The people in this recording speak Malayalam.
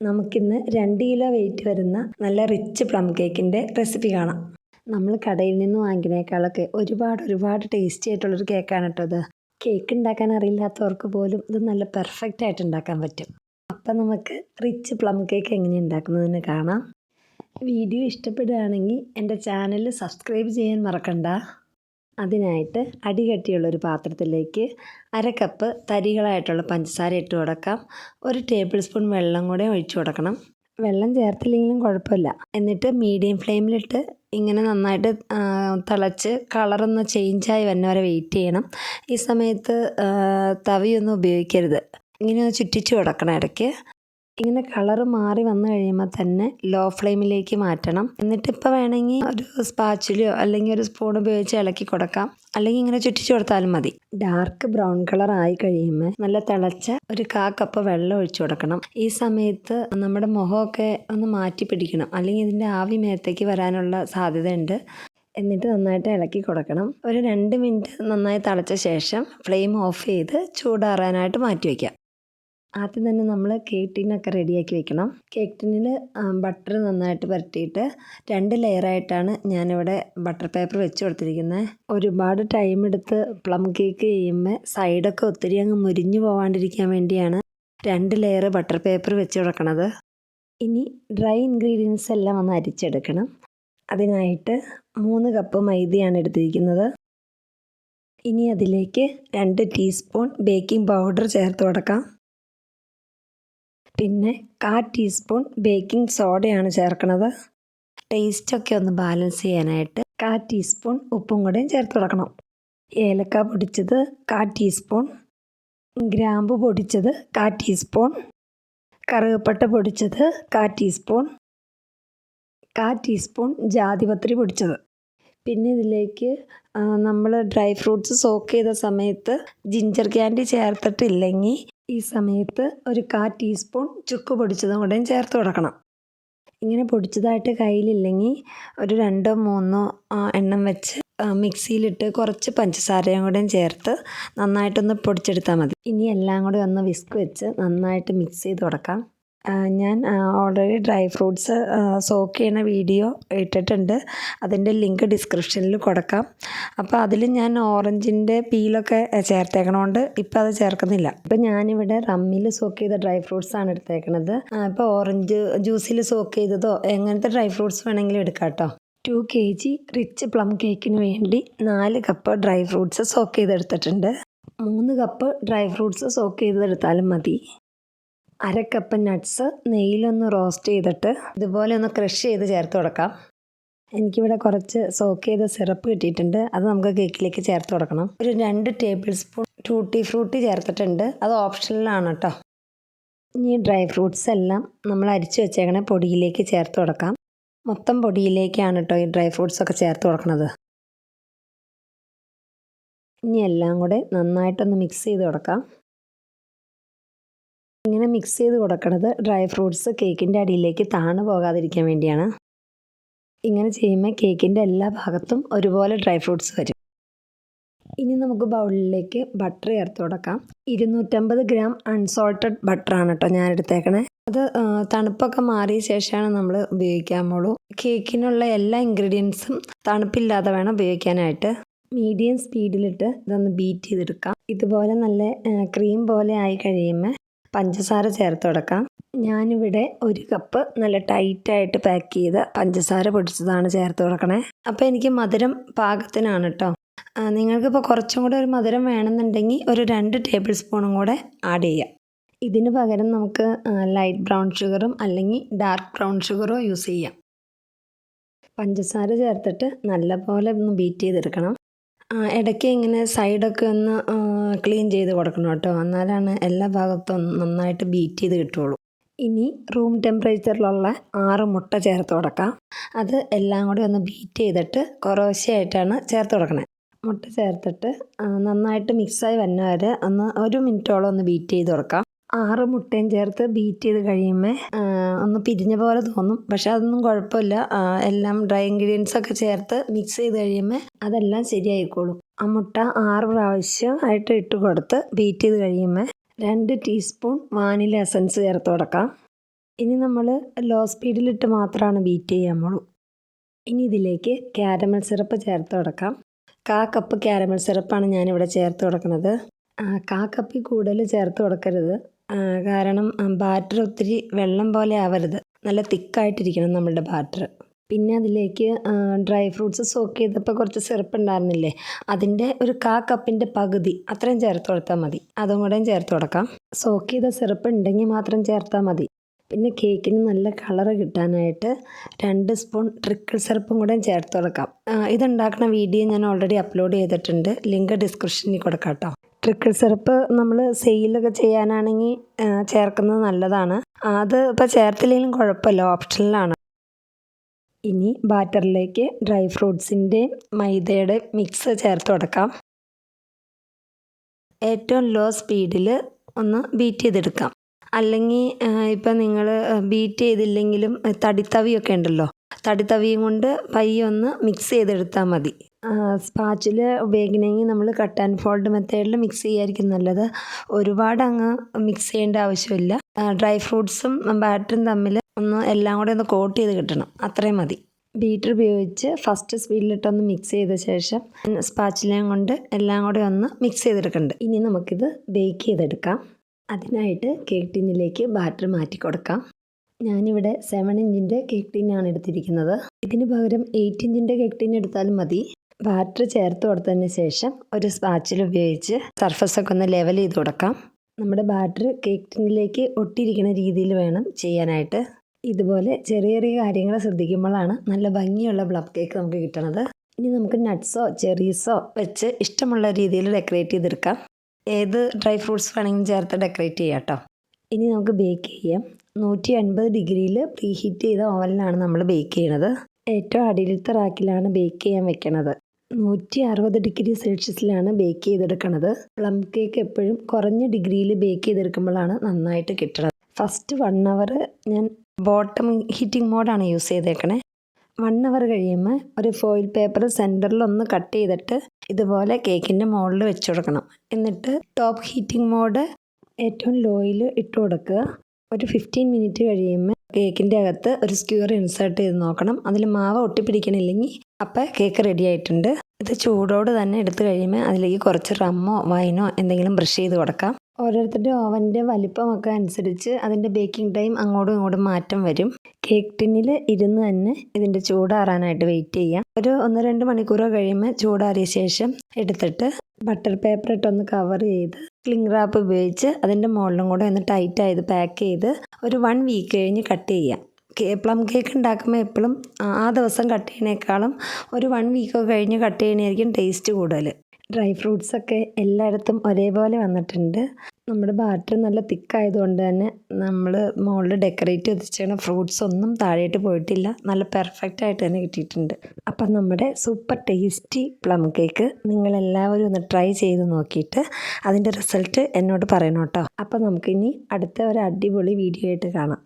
നമുക്കിന്ന് രണ്ട് കിലോ വെയിറ്റ് വരുന്ന നല്ല റിച്ച് പ്ലം കേക്കിന്റെ റെസിപ്പി കാണാം. നമ്മൾ കടയിൽ നിന്ന് വാങ്ങിക്കുന്നേക്കാളൊക്കെ ഒരുപാട് ഒരുപാട് ടേസ്റ്റി ആയിട്ടുള്ളൊരു കേക്കാണ് കേട്ടോ ഇത്. കേക്ക് ഉണ്ടാക്കാൻ അറിയില്ലാത്തവർക്ക് പോലും ഇത് നല്ല പെർഫെക്റ്റ് ആയിട്ട് ഉണ്ടാക്കാൻ പറ്റും. അപ്പം നമുക്ക് റിച്ച് പ്ലം കേക്ക് എങ്ങനെ ഉണ്ടാക്കുന്നതെന്ന് കാണാം. വീഡിയോ ഇഷ്ടപ്പെടുകയാണെങ്കിൽ എന്റെ ചാനൽ സബ്സ്ക്രൈബ് ചെയ്യാൻ മറക്കണ്ട. അതിനായിട്ട് അടികട്ടിയുള്ളൊരു പാത്രത്തിലേക്ക് അര കപ്പ് തരികളായിട്ടുള്ള പഞ്ചസാര ഇട്ട് കൊടുക്കാം. ഒരു ടേബിൾ സ്പൂൺ വെള്ളം കൂടെ ഒഴിച്ചു കൊടുക്കണം. വെള്ളം ചേർത്തില്ലെങ്കിലും കുഴപ്പമില്ല. എന്നിട്ട് മീഡിയം ഫ്ലെയിമിലിട്ട് ഇങ്ങനെ നന്നായിട്ട് തിളച്ച് കളറൊന്ന് ചേഞ്ചായി വന്നെ വരെ വെയിറ്റ് ചെയ്യണം. ഈ സമയത്ത് തവിയൊന്നും ഉപയോഗിക്കരുത്. ഇങ്ങനെ ചുറ്റിച്ച് കൊടുക്കണം ഇടയ്ക്ക്. ഇങ്ങനെ കളർ മാറി വന്നു കഴിയുമ്പോൾ തന്നെ ലോ ഫ്ലെയിമിലേക്ക് മാറ്റണം. എന്നിട്ട് ഇപ്പോൾ വേണമെങ്കിൽ ഒരു സ്പാച്ചിലോ അല്ലെങ്കിൽ ഒരു സ്പൂൺ ഉപയോഗിച്ച് ഇളക്കി കൊടുക്കാം. അല്ലെങ്കിൽ ഇങ്ങനെ ചുറ്റിച്ചു കൊടുത്താലും മതി. ഡാർക്ക് ബ്രൗൺ കളർ ആയി കഴിയുമ്പോൾ നല്ല തിളച്ച ഒരു കാ കപ്പ് വെള്ളം ഒഴിച്ചു കൊടുക്കണം. ഈ സമയത്ത് നമ്മുടെ മുഖമൊക്കെ ഒന്ന് മാറ്റി പിടിക്കണം. അല്ലെങ്കിൽ ഇതിന്റെ ആവി മേത്തേക്ക് വരാനുള്ള സാധ്യതയുണ്ട്. എന്നിട്ട് നന്നായിട്ട് ഇളക്കി കൊടുക്കണം. ഒരു രണ്ട് മിനിറ്റ് നന്നായി തിളച്ച ശേഷം ഫ്ലെയിം ഓഫ് ചെയ്ത് ചൂടാറാനായിട്ട് മാറ്റി വയ്ക്കാം ആദ്യം തന്നെ നമ്മൾ കേക്ക് ടിന്നൊക്കെ റെഡിയാക്കി വെക്കണം. കേക്ക് ടിന്നിൽ ബട്ടർ നന്നായിട്ട് പുരട്ടിയിട്ട് രണ്ട് ലെയറായിട്ടാണ് ഞാനിവിടെ ബട്ടർ പേപ്പർ വെച്ച് കൊടുത്തിരിക്കുന്നത് ഒരുപാട് ടൈം എടുത്ത് പ്ലം കേക്ക് ചെയ്യുമ്പോൾ സൈഡൊക്കെ ഒത്തിരി അങ്ങ് മുരിഞ്ഞു പോവാണ്ടിരിക്കാൻ വേണ്ടിയാണ് രണ്ട് ലെയർ ബട്ടർ പേപ്പർ വെച്ച് കൊടുക്കണത്. ഇനി ഡ്രൈ ഇൻഗ്രീഡിയൻസ് എല്ലാം ഒന്ന് അരിച്ചെടുക്കണം. അതിനായിട്ട് മൂന്ന് കപ്പ് മൈദയാണ് എടുത്തിരിക്കുന്നത്. ഇനി അതിലേക്ക് രണ്ട് ടീസ്പൂൺ ബേക്കിംഗ് പൗഡർ ചേർത്ത് കൊടുക്കാം. പിന്നെ കാ ടീസ്പൂൺ ബേക്കിംഗ് സോഡയാണ് ചേർക്കുന്നത് ടേസ്റ്റൊക്കെ ഒന്ന് ബാലൻസ് ചെയ്യാനായിട്ട് കാ ടീസ്പൂൺ ഉപ്പും കൂടെയും ചേർത്ത് കൊടുക്കണം. ഏലക്ക പൊടിച്ചത് കാ ടീസ്പൂൺ ഗ്രാമ്പു പൊടിച്ചത് കാ ടീസ്പൂൺ കറുകപ്പട്ട പൊടിച്ചത് കാ ടീസ്പൂൺ കാ ടീസ്പൂൺ ജാതിപത്രി പൊടിച്ചത്. പിന്നെ ഇതിലേക്ക് നമ്മൾ ഡ്രൈ ഫ്രൂട്ട്സ് സോക്ക് ചെയ്ത സമയത്ത് ജിഞ്ചർ ക്യാൻഡി ചേർത്തിട്ടില്ലെങ്കിൽ ഈ സമയത്ത് ഒരു കാ ടീസ്പൂൺ ചുക്ക് പൊടിച്ചതും കൂടെയും ചേർത്ത് കൊടുക്കണം. ഇങ്ങനെ പൊടിച്ചതായിട്ട് കയ്യിലില്ലെങ്കിൽ ഒരു രണ്ടോ മൂന്നോ എണ്ണം വെച്ച് മിക്സിയിലിട്ട് കുറച്ച് പഞ്ചസാരയും കൂടെയും ചേർത്ത് നന്നായിട്ടൊന്ന് പൊടിച്ചെടുത്താൽ മതി. ഇനി എല്ലാം കൂടെ ഒന്ന് വിസ്ക് വെച്ച് നന്നായിട്ട് മിക്സ് ചെയ്ത് കൊടുക്കാം. ഞാൻ ഓൾറെഡി ഡ്രൈ ഫ്രൂട്ട്സ് സോക്ക് ചെയ്യുന്ന വീഡിയോ ഇട്ടിട്ടുണ്ട്. അതിന്റെ ലിങ്ക് ഡിസ്ക്രിപ്ഷനിൽ കൊടുക്കാം. അപ്പോൾ അതിൽ ഞാൻ ഓറഞ്ചിന്റെ പീലൊക്കെ ചേർത്തേക്കണോണ്ട് ഇപ്പം അത് ചേർക്കുന്നില്ല. ഇപ്പം ഞാനിവിടെ റമ്മിൽ സോക്ക് ചെയ്ത ഡ്രൈ ഫ്രൂട്ട്സ് ആണ് എടുത്തേക്കണത്. ഇപ്പോൾ ഓറഞ്ച് ജ്യൂസിൽ സോക്ക് ചെയ്തതോ എങ്ങനത്തെ ഡ്രൈ ഫ്രൂട്ട്സ് വേണമെങ്കിലും എടുക്കാം കേട്ടോ two K G rich plum കേക്കിന് വേണ്ടി നാല് കപ്പ് ഡ്രൈ ഫ്രൂട്ട്സ് സോക്ക് ചെയ്തെടുത്തിട്ടുണ്ട്. മൂന്ന് കപ്പ് ഡ്രൈ ഫ്രൂട്ട്സ് സോക്ക് ചെയ്തെടുത്താലും മതി. അര കപ്പ് നട്ട്സ് നെയ്യിലൊന്ന് റോസ്റ്റ് ചെയ്തിട്ട് ഇതുപോലെ ഒന്ന് ക്രഷ് ചെയ്ത് ചേർത്ത് കൊടുക്കാം. എനിക്കിവിടെ കുറച്ച് സോക്ക് ചെയ്ത സിറപ്പ് കിട്ടിയിട്ടുണ്ട്. അത് നമുക്ക് കേക്കിലേക്ക് ചേർത്ത് കൊടുക്കണം. ഒരു രണ്ട് ടേബിൾ സ്പൂൺ ടൂട്ടി ഫ്രൂട്ടി ചേർത്തിട്ടുണ്ട്. അത് ഓപ്ഷനിലാണ് കേട്ടോ. ഇനി ഡ്രൈ ഫ്രൂട്ട്സ് എല്ലാം നമ്മൾ അരിച്ചു വെച്ചേക്കണ പൊടിയിലേക്ക് ചേർത്ത് കൊടുക്കാം. മൊത്തം പൊടിയിലേക്കാണ് കേട്ടോ ഈ ഡ്രൈ ഫ്രൂട്ട്സ് ഒക്കെ ചേർത്ത് കൊടുക്കണത്. ഇനി എല്ലാം കൂടെ നന്നായിട്ടൊന്ന് മിക്സ് ചെയ്ത് കൊടുക്കാം. ഇങ്ങനെ മിക്സ് ചെയ്ത് കൊടുക്കണത് ഡ്രൈ ഫ്രൂട്ട്സ് കേക്കിന്റെ അടിയിലേക്ക് താണു പോകാതിരിക്കാൻ വേണ്ടിയാണ്. ഇങ്ങനെ ചെയ്യുമ്പോൾ കേക്കിന്റെ എല്ലാ ഭാഗത്തും ഒരുപോലെ ഡ്രൈ ഫ്രൂട്ട്സ് വരും. ഇനി നമുക്ക് ബൗളിലേക്ക് ബട്ടർ ചേർത്ത് കൊടുക്കാം. ഇരുന്നൂറ്റമ്പത് ഗ്രാം അൺസോൾട്ടഡ് ബട്ടറാണ് കേട്ടോ ഞാൻ എടുത്തേക്കണേ. അത് തണുപ്പൊക്കെ മാറിയ ശേഷമാണ് നമ്മൾ ഉപയോഗിക്കാമുള്ളൂ കേക്കിനുള്ള എല്ലാ ഇൻഗ്രീഡിയൻസും തണുപ്പില്ലാതെ വേണം ഉപയോഗിക്കാനായിട്ട്. മീഡിയം സ്പീഡിലിട്ട് ഇതൊന്ന് ബീറ്റ് ചെയ്തെടുക്കാം. ഇതുപോലെ നല്ല ക്രീം പോലെ ആയി കഴിയുമ്പോൾ പഞ്ചസാര ചേർത്ത് കൊടുക്കാം. ഞാനിവിടെ ഒരു കപ്പ് നല്ല ടൈറ്റായിട്ട് പാക്ക് ചെയ്ത പഞ്ചസാര പൊടിച്ചതാണ് ചേർത്ത് കൊടുക്കണേ. അപ്പോൾ എനിക്ക് മധുരം പാകത്തിനാണ് കേട്ടോ നിങ്ങൾക്കിപ്പോൾ കുറച്ചും കൂടെ ഒരു മധുരം വേണമെന്നുണ്ടെങ്കിൽ ഒരു രണ്ട് ടേബിൾ സ്പൂണും കൂടെ ആഡ് ചെയ്യാം. ഇതിന് പകരം നമുക്ക് ലൈറ്റ് ബ്രൗൺ ഷുഗറും അല്ലെങ്കിൽ ഡാർക്ക് ബ്രൗൺ ഷുഗറോ യൂസ് ചെയ്യാം. പഞ്ചസാര ചേർത്തിട്ട് നല്ലപോലെ ഒന്ന് ബീറ്റ് ചെയ്തെടുക്കണം. ഇടയ്ക്ക് ഇങ്ങനെ സൈഡൊക്കെ ഒന്ന് ക്ലീൻ ചെയ്ത് കൊടുക്കണം കേട്ടോ. എന്നാലാണ് എല്ലാ ഭാഗത്തും നന്നായിട്ട് ബീറ്റ് ചെയ്ത് കിട്ടുള്ളൂ ഇനി റൂം ടെമ്പറേച്ചറിലുള്ള ആറ് മുട്ട ചേർത്ത് കൊടുക്കാം. അത് എല്ലാം കൂടി ഒന്ന് ബീറ്റ് ചെയ്തിട്ട് കുറവശ്യായിട്ടാണ് ചേർത്ത് കൊടുക്കണേ. മുട്ട ചേർത്തിട്ട് നന്നായിട്ട് മിക്സായി വന്ന വരെ ഒന്ന് ഒരു മിനിറ്റോളം ഒന്ന് ബീറ്റ് ചെയ്ത് കൊടുക്കാം. ആറ് മുട്ടയും ചേർത്ത് ബീറ്റ് ചെയ്ത് കഴിയുമ്പോൾ ഒന്ന് പിരിഞ്ഞ പോലെ തോന്നും. പക്ഷെ അതൊന്നും കുഴപ്പമില്ല. എല്ലാം ഡ്രൈ ഇൻഗ്രീഡിയൻസ് ഒക്കെ ചേർത്ത് മിക്സ് ചെയ്ത് കഴിയുമ്പോൾ അതെല്ലാം ശരിയായിക്കോളും. ആ മുട്ട ആറ് പ്രാവശ്യം ആയിട്ട് ഇട്ട് കൊടുത്ത് ബീറ്റ് ചെയ്ത് കഴിയുമ്പോൾ രണ്ട് ടീസ്പൂൺ വാനില എസൻസ് ചേർത്ത് കൊടുക്കാം. ഇനി നമ്മൾ ലോ സ്പീഡിലിട്ട് മാത്രമാണ് ബീറ്റ് ചെയ്യാൻ പോളൂ ഇനി ഇതിലേക്ക് ക്യാരമൽ സിറപ്പ് ചേർത്ത് കൊടുക്കാം. കാ കപ്പ് ക്യാരമൽ സിറപ്പാണ് ഞാനിവിടെ ചേർത്ത് കൊടുക്കുന്നത്. കാ കപ്പിൽ കൂടുതൽ ചേർത്ത് കൊടുക്കരുത്. കാരണം ബാറ്റർ ഒത്തിരി വെള്ളം പോലെ ആവരുത്. നല്ല തിക്കായിട്ടിരിക്കണം നമ്മളുടെ ബാറ്റർ പിന്നെ അതിലേക്ക് ഡ്രൈ ഫ്രൂട്ട്സ് സോക്ക് ചെയ്തപ്പോൾ കുറച്ച് സിറപ്പ് ഉണ്ടായിരുന്നില്ലേ അതിന്റെ ഒരു കാ കപ്പിന്റെ പകുതി അത്രയും ചേർത്ത് കൊടുത്താൽ മതി. അതും കൂടെയും ചേർത്ത് കൊടുക്കാം. സോക്ക് ചെയ്ത സിറപ്പ് ഉണ്ടെങ്കിൽ മാത്രം ചേർത്താൽ മതി. പിന്നെ കേക്കിന് നല്ല കളർ കിട്ടാനായിട്ട് രണ്ട് സ്പൂൺ ട്രിക്കിൾ സിറപ്പും കൂടെ ചേർത്ത് കൊടുക്കാം. ഇതുണ്ടാക്കുന്ന വീഡിയോ ഞാൻ ഓൾറെഡി അപ്ലോഡ് ചെയ്തിട്ടുണ്ട്. ലിങ്ക് ഡിസ്ക്രിപ്ഷനിൽ കൊടുക്കാം കേട്ടോ ട്രിക്കിൾ സിറപ്പ് നമ്മൾ സെയിലൊക്കെ ചെയ്യാനാണെങ്കിൽ ചേർക്കുന്നത് നല്ലതാണ്. അത് ഇപ്പോൾ ചേർത്തില്ലെങ്കിലും കുഴപ്പമില്ല. ഓപ്ഷനിലാണ് ഇനി ബാറ്ററിലേക്ക് ഡ്രൈ ഫ്രൂട്ട്സിന്റെ മൈദയുടെ മിക്സ് ചേർത്ത് കൊടുക്കാം. ഏറ്റവും ലോ സ്പീഡിൽ ഒന്ന് ബീറ്റ് ചെയ്തെടുക്കാം. അല്ലെങ്കിൽ ഇപ്പം നിങ്ങൾ ബീറ്റ് ചെയ്തില്ലെങ്കിലും തടിത്തവിയൊക്കെ ഉണ്ടല്ലോ. തടിത്തവിയും കൊണ്ട് പയ്യൊന്ന് മിക്സ് ചെയ്തെടുത്താൽ മതി. സ്പാച്ചിൽ ഉപയോഗിക്കണമെങ്കിൽ നമ്മൾ കട്ട് ആൻഡ് ഫോൾഡ് മെത്തേഡിൽ മിക്സ് ചെയ്യായിരിക്കും നല്ലത്. ഒരുപാട് അങ്ങ് മിക്സ് ചെയ്യേണ്ട ആവശ്യമില്ല. ഡ്രൈ ഫ്രൂട്ട്സും ബാറ്ററും തമ്മിൽ ഒന്ന് എല്ലാം കൂടെ ഒന്ന് കോട്ട് ചെയ്ത് കിട്ടണം. അത്രയും മതി. ബീറ്റർ ഉപയോഗിച്ച് ഫസ്റ്റ് സ്പീഡിലിട്ടൊന്ന് മിക്സ് ചെയ്ത ശേഷം സ്പാച്ചിലയും കൊണ്ട് എല്ലാം കൂടെ ഒന്ന് മിക്സ് ചെയ്തെടുക്കുന്നുണ്ട് ഇനി നമുക്കിത് ബേക്ക് ചെയ്തെടുക്കാം. അതിനായിട്ട് കേക്ക് ടിന്നിലേക്ക് ബാറ്റർ മാറ്റി കൊടുക്കാം. ഞാനിവിടെ സെവൻ ഇഞ്ചിന്റെ കേക്ക് ടിന്നാണ് എടുത്തിരിക്കുന്നത്. ഇതിന് പകരം എയ്റ്റ് ഇഞ്ചിന്റെ കേക്ക് ടിൻ എടുത്താലും മതി. ബാറ്റർ ചേർത്ത് കൊടുത്തതിന് ശേഷം ഒരു സ്പാച്ചിൽ ഉപയോഗിച്ച് സർഫസൊക്കെ ഒന്ന് ലെവൽ ചെയ്ത് കൊടുക്കാം. നമ്മുടെ ബാറ്റർ കേക്ക് ടിന്നിലേക്ക് ഒട്ടിയിരിക്കുന്ന രീതിയിൽ വേണം ചെയ്യാനായിട്ട്. ഇതുപോലെ ചെറിയ ചെറിയ കാര്യങ്ങൾ ശ്രദ്ധിക്കുമ്പോഴാണ് നല്ല ഭംഗിയുള്ള ബ്ലബ് കേക്ക് നമുക്ക് കിട്ടണത്. ഇനി നമുക്ക് നട്ട്സോ ചെറീസോ വെച്ച് ഇഷ്ടമുള്ള രീതിയിൽ ഡെക്കറേറ്റ് ചെയ്തെടുക്കാം. ഏത് ഡ്രൈ ഫ്രൂട്ട്സ് വേണമെങ്കിലും ചേർത്ത് ഡെക്കറേറ്റ് ചെയ്യാം കേട്ടോ. ഇനി നമുക്ക് ബേക്ക് ചെയ്യാം. നൂറ്റി അൻപത് ഡിഗ്രിയിൽ പ്രീ ഹീറ്റ് ചെയ്ത ഓവനിലാണ് നമ്മൾ ബേക്ക് ചെയ്യണത്. ഏറ്റവും അടിയിലത്തെ റാക്കിലാണ് ബേക്ക് ചെയ്യാൻ വെക്കണത്. നൂറ്റി അറുപത് ഡിഗ്രി സെൽഷ്യസിലാണ് ബേക്ക് ചെയ്തെടുക്കണത്. പ്ലം കേക്ക് എപ്പോഴും കുറഞ്ഞ ഡിഗ്രിയിൽ ബേക്ക് ചെയ്തെടുക്കുമ്പോഴാണ് നന്നായിട്ട് കിട്ടുന്നത് ഫസ്റ്റ് വൺ അവർ ഞാൻ ബോട്ടം ഹീറ്റിംഗ് മോഡാണ് യൂസ് ചെയ്തേക്കണേ. വൺ അവർ കഴിയുമ്പോൾ ഒരു ഫോയിൽ പേപ്പർ സെന്ററിൽ ഒന്ന് കട്ട് ചെയ്തിട്ട് ഇതുപോലെ കേക്കിന്റെ മുകളിൽ വെച്ച് കൊടുക്കണം. എന്നിട്ട് ടോപ്പ് ഹീറ്റിംഗ് മോഡ് ഏറ്റവും ലോയിൽ ഇട്ട് കൊടുക്കുക. ഒരു ഫിഫ്റ്റീൻ മിനിറ്റ് കഴിയുമ്പോൾ കേക്കിന്റെ അകത്ത് ഒരു സ്ക്യൂർ ഇൻസേർട്ട് ചെയ്ത് നോക്കണം. അതിൽ മാവ് ഒട്ടിപ്പിടിക്കണില്ലെങ്കിൽ അപ്പം കേക്ക് റെഡി ആയിട്ടുണ്ട്. ഇത് ചൂടോട് തന്നെ എടുത്തു കഴിയുമ്പോൾ അതിലേക്ക് കുറച്ച് റമ്മോ വൈനോ എന്തെങ്കിലും ബ്രഷ് ചെയ്ത് കൊടുക്കാം. ഓരോരുത്തരുടെ ഓവന്റെ വലിപ്പമൊക്കെ അനുസരിച്ച് അതിന്റെ ബേക്കിംഗ് ടൈം അങ്ങോട്ടും ഇങ്ങോട്ടും മാറ്റം വരും. കേക്ക് ടിന്നിൽ ഇരുന്ന് തന്നെ ഇതിന്റെ ചൂടാറാനായിട്ട് വെയിറ്റ് ചെയ്യാം. ഒരു ഒന്ന് രണ്ട് മണിക്കൂറോ കഴിയുമ്പോൾ ചൂടാറിയ ശേഷം എടുത്തിട്ട് ബട്ടർ പേപ്പർ ഇട്ടൊന്ന് കവർ ചെയ്ത് ക്ലിംഗ് റാപ്പ് ഉപയോഗിച്ച് അതിന്റെ മുകളിലും കൂടെ ഒന്ന് ടൈറ്റ് ആയത് പാക്ക് ചെയ്ത് ഒരു വൺ വീക്ക് കഴിഞ്ഞ് കട്ട് ചെയ്യാം. പ്ലം കേക്ക് ഉണ്ടാക്കുമ്പോൾ എപ്പോഴും ആ ദിവസം കട്ട് ചെയ്യണേക്കാളും ഒരു വൺ വീക്കൊക്കെ കഴിഞ്ഞ് കട്ട് ചെയ്യണമായിരിക്കും ടേസ്റ്റ് കൂടുതൽ ഡ്രൈ ഫ്രൂട്ട്സൊക്കെ എല്ലായിടത്തും ഒരേപോലെ വന്നിട്ടുണ്ട്. നമ്മുടെ ബാറ്റർ നല്ല തിക്കായതുകൊണ്ട് തന്നെ നമ്മൾ മുകളിൽ ഡെക്കറേറ്റ് ചെയ്തിരിക്കുന്ന ഫ്രൂട്ട്സ് ഒന്നും താഴേട്ട് പോയിട്ടില്ല. നല്ല പെർഫെക്റ്റ് ആയിട്ട് തന്നെ കിട്ടിയിട്ടുണ്ട്. അപ്പം നമ്മുടെ സൂപ്പർ ടേസ്റ്റി പ്ലം കേക്ക് നിങ്ങളെല്ലാവരും ഒന്ന് ട്രൈ ചെയ്ത് നോക്കിയിട്ട് അതിന്റെ റിസൾട്ട് എന്നോട് പറയണം അപ്പം നമുക്കിനി അടുത്ത ഒരു അടിപൊളി വീഡിയോ ആയിട്ട് കാണാം.